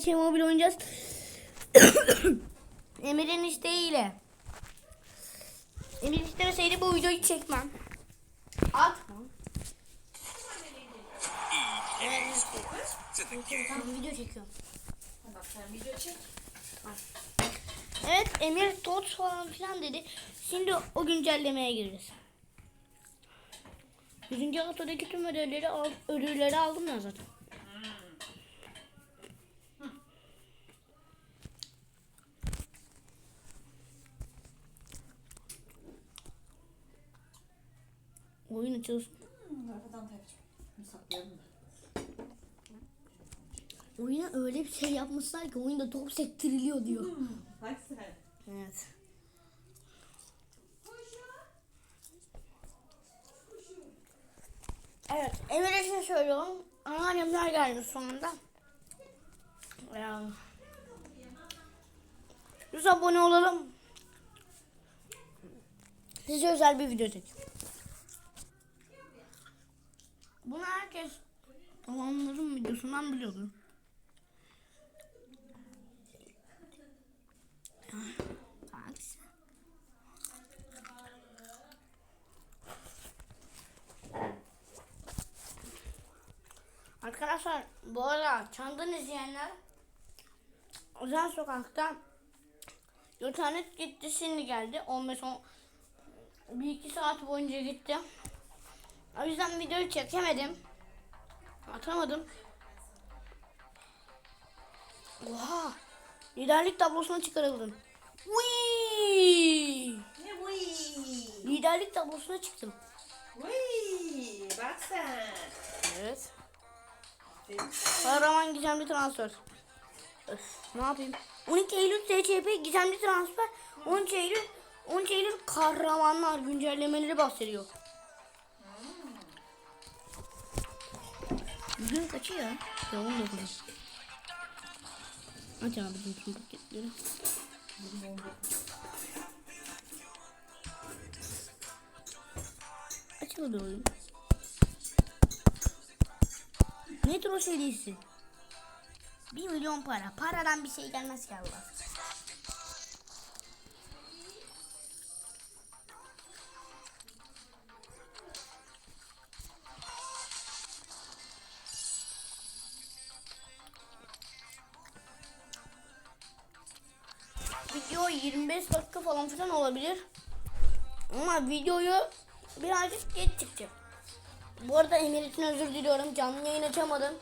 FC Mobile oynayacağız. Emir'in isteğiyle. Emir istemeseydi bu videoyu çekmem. Atmam. Evet, tamam video çekiyorum. Bak sen video çek. Evet Emir tot falan filan dedi. Şimdi o güncellemeye gireceğiz. 100. Ato'daki tüm ödülleri, al, ödülleri aldım ya zaten. Oyun açılsın. Arkadan takacağım. Saklayalım da. Oyuna öyle bir şey yapmışlar ki oyunda top sektiriliyor diyor. Bak sen. Evet. Evet, Emir'e şey söylüyorum. Anneannemler geldi sonunda. Yani. Yüz abone olalım. Size özel bir video çekeceğim. Bunu herkes tamamların videosundan biliyordur. Hangisi? Arkadaşlar bu arada Çan'dan izleyenler Özel Sokak'ta internet gitti şimdi geldi 15 10 bir iki saat boyunca gitti. O yüzden videoyu çekemedim. Atamadım. Oha! Liderlik tablosuna çıkarıldım. Wii! Ne bu? Liderlik tablosuna çıktım. Vıy, bak sen. Evet. Kahraman gizemli transfer. Öf, ne yapayım? 12 Eylül TCP gizemli transfer. 13 Eylül 13 Eylül kahramanlar güncellemeleri bahsediyor. Bugün kaçı ya? Ya 19. Aç abi bütün paketleri. Açıldı oyun. Metro serisi. 1 milyon para. Paradan bir şey gelmez ki Allah. Filan olabilir. Ama videoyu birazcık geç çıkacak. Bu arada Emir için özür diliyorum. Canlı yayın açamadım.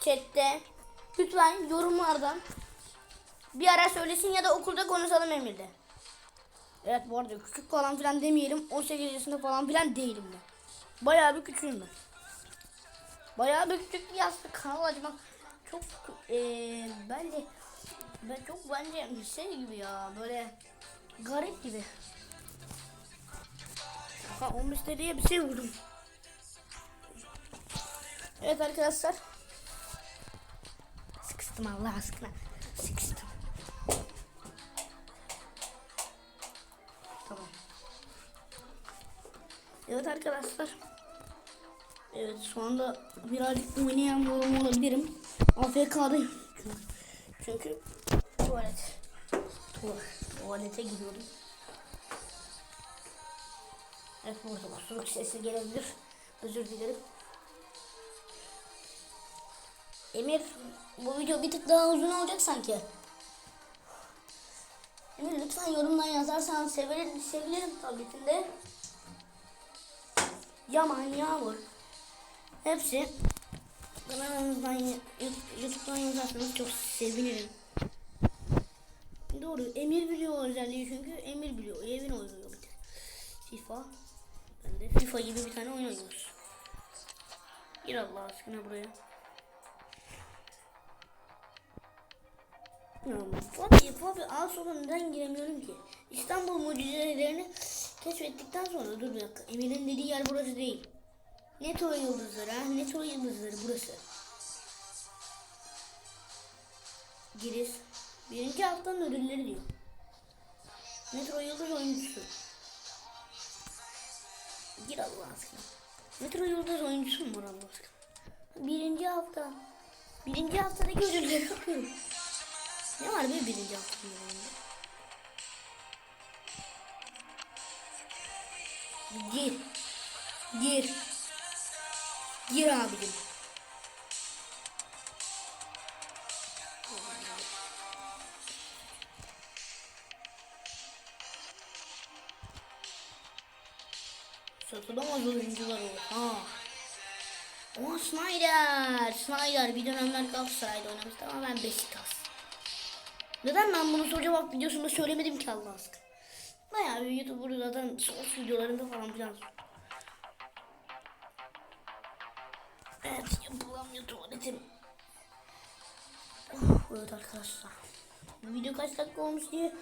Chatte. Lütfen yorumlardan bir ara söylesin ya da okulda konuşalım Emir'de. Evet bu arada küçük falan filan demeyelim. 18 yaşında falan filan değilim ben. Bayağı bir küçüğüm ben. Bayağı bir küçük bir yaşlı kanal açmak çok eee bence ben çok bence şey gibi ya böyle garip gibi. Ha 15 liraya bir şey vurdum. Evet arkadaşlar. Sıkıştım Allah aşkına. Sıkıştım. Tamam. Evet arkadaşlar. Evet şu anda birazcık oynayan yorum olabilirim. AFK'dayım. Çünkü, çünkü tuvalet. Tuvalet. Tuvalete gidiyorum. Evet burada kusuruk sesi gelebilir. Özür dilerim. Emir bu video bir tık daha uzun olacak sanki. Emir lütfen yorumdan yazarsan sevinirim, sevinirim tabii ki de. Yaman Yağmur. Hepsi kanalımızdan YouTube'dan yazarsanız çok sevinirim. Doğru Emir biliyor özelliği çünkü Emir biliyor. Evin oynuyor bir de. FIFA. Ben de FIFA gibi bir tane oynuyoruz. Gir Allah aşkına buraya. Ya Fabi, Fabi al sonra neden giremiyorum ki? İstanbul mucizelerini keşfettikten sonra dur bir dakika. Emir'in dediği yer burası değil. Netro yıldızları ha. Netro yıldızları burası. Giriş. Birinci haftanın ödülleri diyor. Metro yıldız oyuncusu. Gir Allah aşkına. Metro yıldız oyuncusu mu Allah aşkına? Birinci hafta. Birinci haftadaki ödülleri bakıyorum. Ne var be birinci haftanın ödüllerinde? Gir. Gir. Gir abicim. Satılamaz oyuncular o. Ha. O Snyder. Snyder bir dönemler Galatasaray'da oynamıştı ama ben Beşiktaş. Neden ben bunu soru cevap videosunda söylemedim ki Allah aşkına? Bayağı bir YouTuber zaten short videolarında falan filan. Evet yapılamıyor tuvaletim. Oh, evet arkadaşlar. Bu video kaç dakika olmuş diye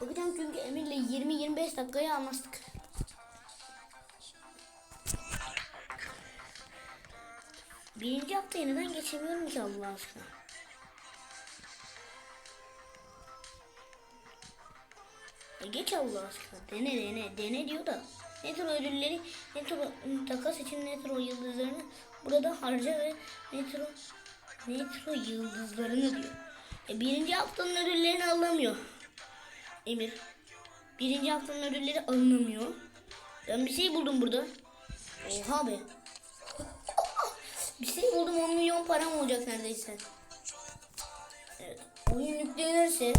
bakacağım çünkü Emir'le 20-25 dakikaya anlaştık. Birinci haftayı neden geçemiyorum ki Allah aşkına? E geç Allah aşkına. Dene dene. Dene diyor da. Netro ödülleri, Netro takas için Netro yıldızlarını burada harca ve Netro Netro yıldızlarını diyor. E birinci haftanın ödüllerini alamıyor. Emir. Birinci haftanın ödülleri alınamıyor. Ben bir şey buldum burada. Oha be. Bir şey buldum 10 milyon param olacak neredeyse. Evet. Oyun yüklenirse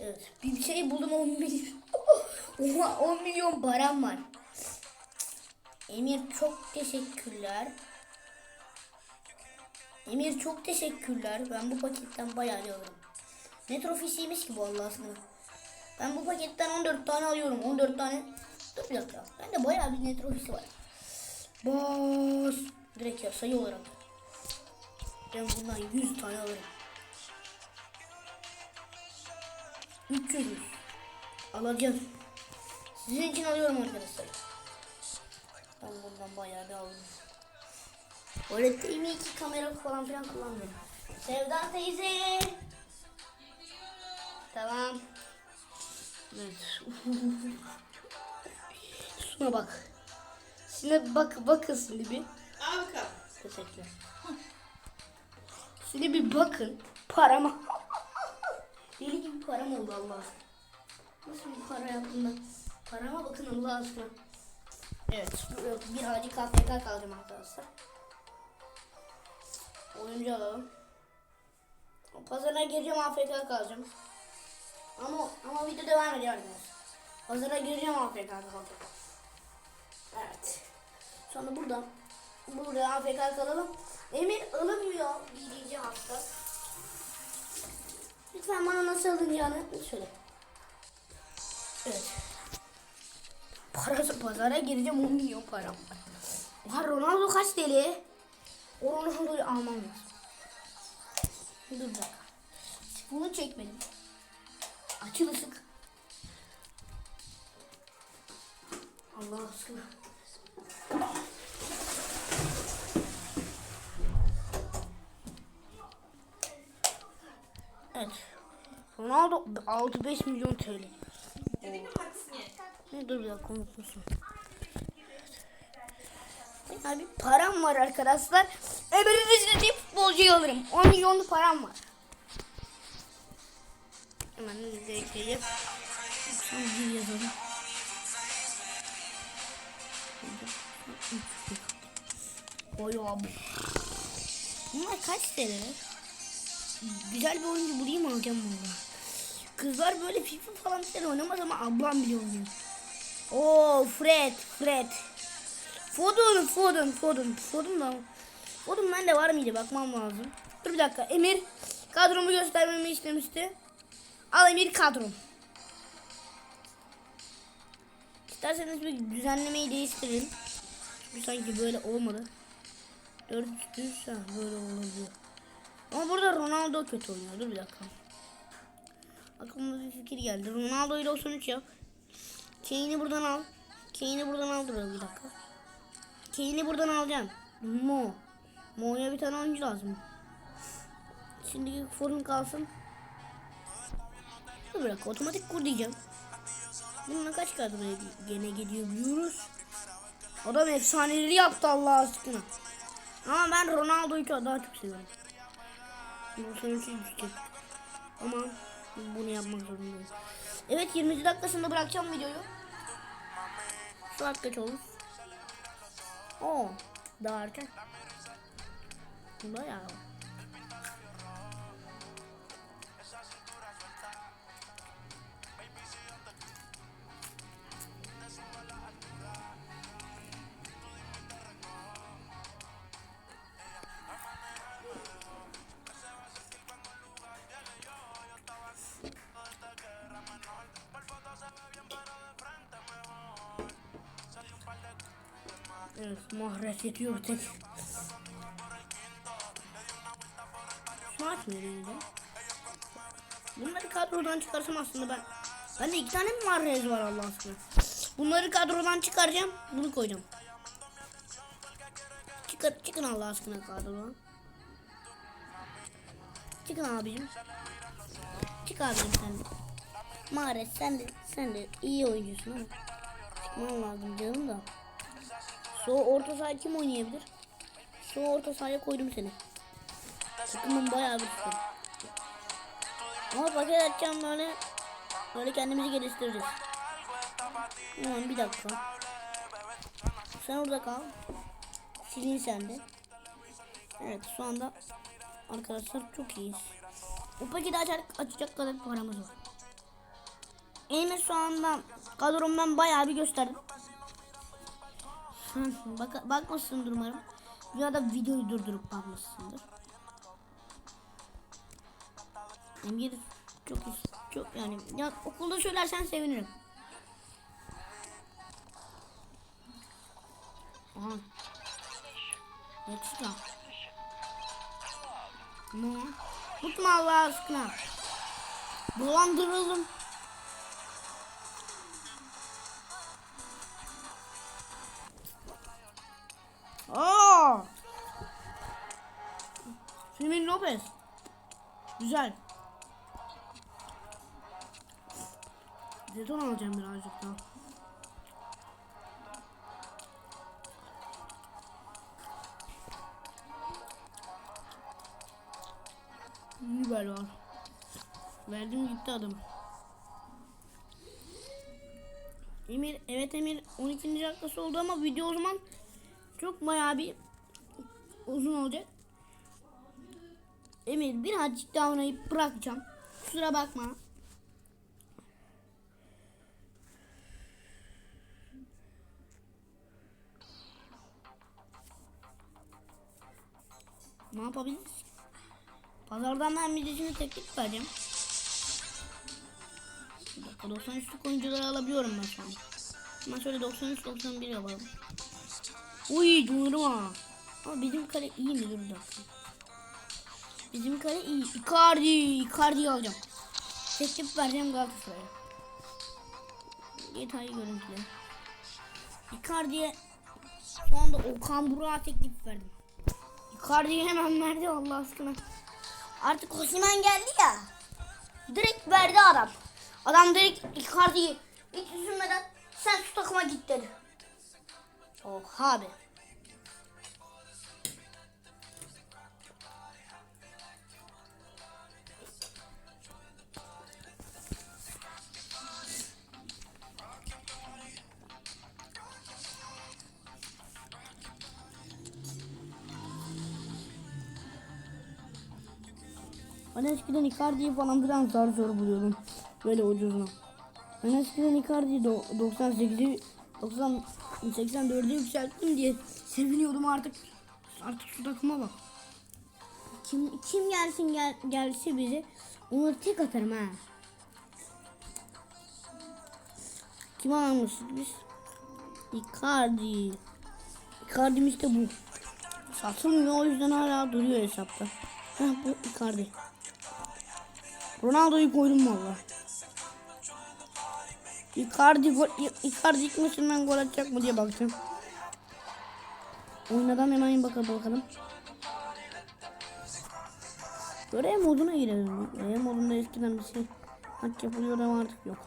Evet. Bir şey buldum 10 milyon. Oha 10 milyon param var. Emir çok teşekkürler. Emir çok teşekkürler. Ben bu paketten bayağı alıyorum. Metro fişiymiş ki bu Allah aşkına. Ben bu paketten 14 tane alıyorum. 14 tane. Dur bir dakika. Bende bayağı bir metro fişi var. Bas. Direkt ya sayı olarak. Ben bundan 100 tane alırım. 300. Alacağım. Sizin için alıyorum arkadaşlar. Ben bundan bayağı bir aldım. Öğrettiğim iki kamera falan filan kullanmıyorum. Sevda teyze. Tamam. Evet. Şuna bak. Şimdi bak bakın şimdi bir. Bakalım. Teşekkürler. Şimdi bir bakın parama. Deli gibi param oldu Allah aşkına. Nasıl bir para yaptım ben? Parama bakın Allah aşkına. Evet. buraya Birazcık AFK kalacağım arkadaşlar. Oyuncu alalım. Pazara gireceğim AFK kalacağım. Ama ama video devam ediyor arkadaşlar. Pazara gireceğim AFK kalacağım. Evet. Sonra burada burada AFK kalalım. Emir alınmıyor birinci hafta. Lütfen bana nasıl alınacağını söyle. Evet. Parası pazara gireceğim 10 milyon param var. Oha Ronaldo kaç deli? O Ronaldo'yu almam lazım. Dur dakika. Bunu çekmedim. Açıl ısık. Allah aşkına. Evet. Ronaldo 6-5 milyon TL. Ya? Ne dur dakika unutmuşum. Yani bir param var arkadaşlar. Öbürü bir futbolcuyu alırım. 10 milyonlu param var. Hemen gelip. Son bir yazalım. Oy abi. Bunlar kaç TL? Güzel bir oyuncu bulayım alacağım bunu. Kızlar böyle FIFA falan filan oynamaz ama ablam bile oynuyor. Oo Fred, Fred. Foden, Foden, Foden. Foden da Foden bende var mıydı bakmam lazım. Dur bir dakika Emir kadromu göstermemi istemişti. Al Emir kadrom. İsterseniz bir düzenlemeyi değiştirelim. Çünkü sanki böyle olmadı. 400 ha, böyle olabiliyor. Ama burada Ronaldo kötü oynuyor. Dur bir dakika. Aklıma bir fikir geldi. Ronaldo ile 93 yap. Kane'i buradan al. Kane'i buradan al dur bir dakika. Kane'i buradan alacağım. Mo. Mo'ya bir tane oyuncu lazım. Şimdi form kalsın. Dur dakika otomatik kur diyeceğim. Bununla kaç kadroya gene gidiyor biliyoruz. Adam efsaneleri yaptı Allah aşkına. Ama ben Ronaldo'yu daha çok seviyorum. 93 düşecek. Ama bunu yapmak zorundayım. Evet 20 dakikasında bırakacağım videoyu. Saat kaç olur? Oo, daha erken. Bayağı. Evet, mahrez yetiyor tek. Smart mı yine? Bunları kadrodan çıkarsam aslında ben. Bende iki tane mi mahrez var Allah aşkına? Bunları kadrodan çıkaracağım. Bunu koyacağım. Çıkar, çıkın Allah aşkına kadrodan. Çıkın abicim. Çık abicim sen de. Mahrez sen de, sen de iyi oyuncusun ama. Çıkman lazım canım da. Sol orta saha kim oynayabilir? Sol orta sahaya koydum seni. Takımım bayağı bir tutum. Ama paket açacağım böyle. Böyle kendimizi geliştireceğiz. Tamam bir dakika. Sen orada kal. Silin sen de. Evet şu anda arkadaşlar çok iyiyiz. O paketi açacak, açacak kadar paramız var. Elime şu anda kadromdan bayağı bir gösterdim. Hı, Bak bakmışsındır umarım. Ya da videoyu durdurup bakmışsındır. Emir çok çok yani ya okulda söylersen sevinirim. Aha. Yakışıklı. Ne? Tutma Allah aşkına. Dolandırıldım. Güzel. Jeton alacağım birazcık daha. Biber var. Verdim gitti adam. Emir, evet Emir 12. dakikası oldu ama video o zaman çok bayağı bir uzun olacak. Emir birazcık daha oynayıp bırakacağım. Kusura bakma. Ne yapabiliriz? ki? Pazardan ben midesini teklif vereceğim. Bir dakika 93'lük oyuncuları alabiliyorum ben şu an. Ama şöyle 93-91 yapalım. Uy durma. Ama bizim kale iyi mi dur bir dakika. Bizim kale iyi. Icardi. Icardi'yi alacağım. Teklif vereceğim Galatasaray'a. Detaylı görüntüler. Icardi'ye şu anda Okan Burak'a teklif verdim. Icardi'yi hemen verdi Allah aşkına. Artık Osimhen geldi ya. Direkt verdi adam. Adam direkt Icardi'yi hiç üzülmeden sen şu takıma git dedi. Oha abi. Ben eskiden Icardi'yi falan filan zar zor buluyordum. Böyle ucuzuna. Ben eskiden Icardi'yi do- 98'i 90 84'e yükselttim diye seviniyordum artık. Artık şu takıma bak. Kim kim gelsin gel, gelse bize onu tek atarım ha. Kim almıştık biz? Icardi. Icardi'm işte bu. Satılmıyor o yüzden hala duruyor hesapta. Heh bu Icardi. Ronaldo'yu koydum valla. Icardi gol, Icardi ilk maçından gol atacak mı diye bakacağım. Oynadan hemen bakalım bakalım. Görev moduna girelim. Görev modunda eskiden bir şey maç yapılıyor ama artık yok.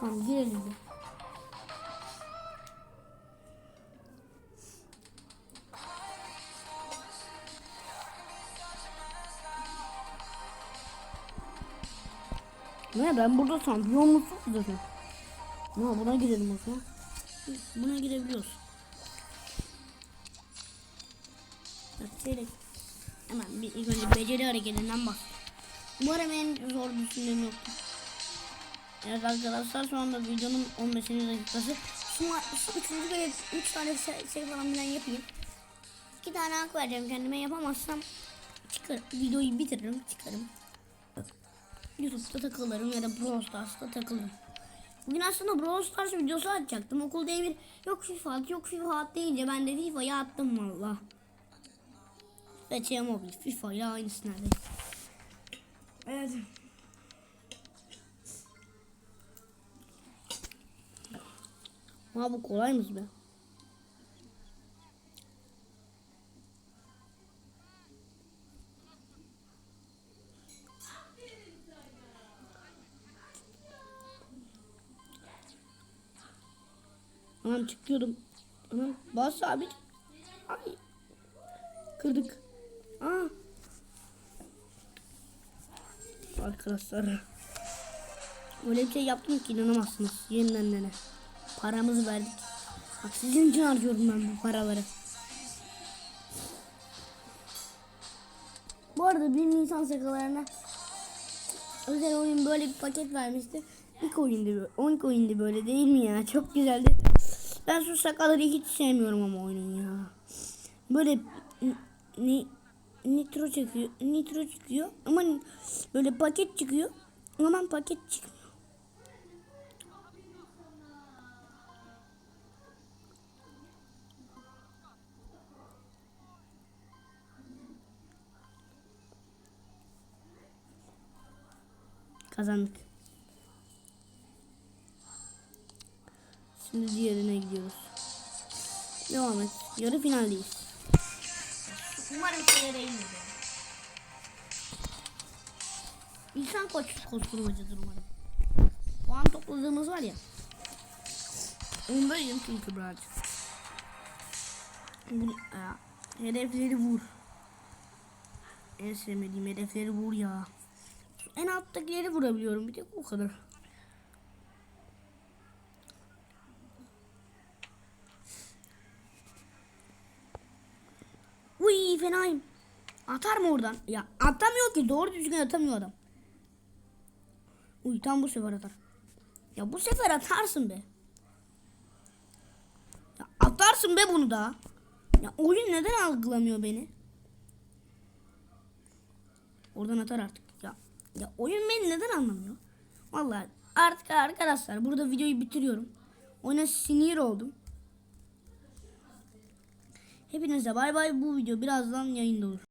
Tamam girelim Ne ben burada şampiyon musun zaten? Ne buna girelim o. Buna girebiliyoruz. Bak şöyle. Hemen bir ilk önce beceri hareketinden bak. Umarım en zor düşündüğüm yoktu. Evet arkadaşlar şu anda videonun 15. dakikası. Ma- şu üçüncü görev 3 tane şey, şey falan filan yapayım. 2 tane hak vereceğim kendime yapamazsam çıkar videoyu bitiririm çıkarım. YouTube'da takılırım ya da Brawl Stars'ta takılırım. Bugün aslında Brawl Stars videosu atacaktım. Okulda Emir yok FIFA at yok FIFA at deyince ben de FIFA'yı attım valla. Ve şey mobil FIFA ile aynısı neredeyse. Evet. Ha bu kolaymış be. Anam çıkıyordum. Anam bas abi. Ay. Kırdık. Aa. Arkadaşlar. Öyle bir şey yaptım ki inanamazsınız. Yeniden dene. Paramızı verdik. Bak sizin için harcıyorum ben bu paraları. Bu arada 1 Nisan sakalarına özel oyun böyle bir paket vermişti. İlk oyundu, 10 oyundu böyle değil mi ya? Çok güzeldi. Ben şu sakaları hiç sevmiyorum ama oyunun ya. Böyle ni, nitro çıkıyor, nitro çıkıyor ama böyle paket çıkıyor ama paket çıkmıyor. Kazandık. Şimdi diğerine gidiyoruz. Devam et. Yarı finaldeyiz. Umarım şeye değildir. İnsan koç koşturmacıdır umarım. Puan topladığımız var ya. Ondayım çünkü birazcık. Bu, ya, hedefleri vur. En sevmediğim hedefleri vur ya. En alttakileri vurabiliyorum bir tek o kadar. Uy fenayım. Atar mı oradan? Ya atamıyor ki doğru düzgün atamıyor adam. Uy tam bu sefer atar. Ya bu sefer atarsın be. Ya atarsın be bunu da. Ya oyun neden algılamıyor beni? Oradan atar artık. Ya ya oyun beni neden anlamıyor? Vallahi artık arkadaşlar burada videoyu bitiriyorum. Oyuna sinir oldum. Hepinize bay bay. Bu video birazdan yayında olur.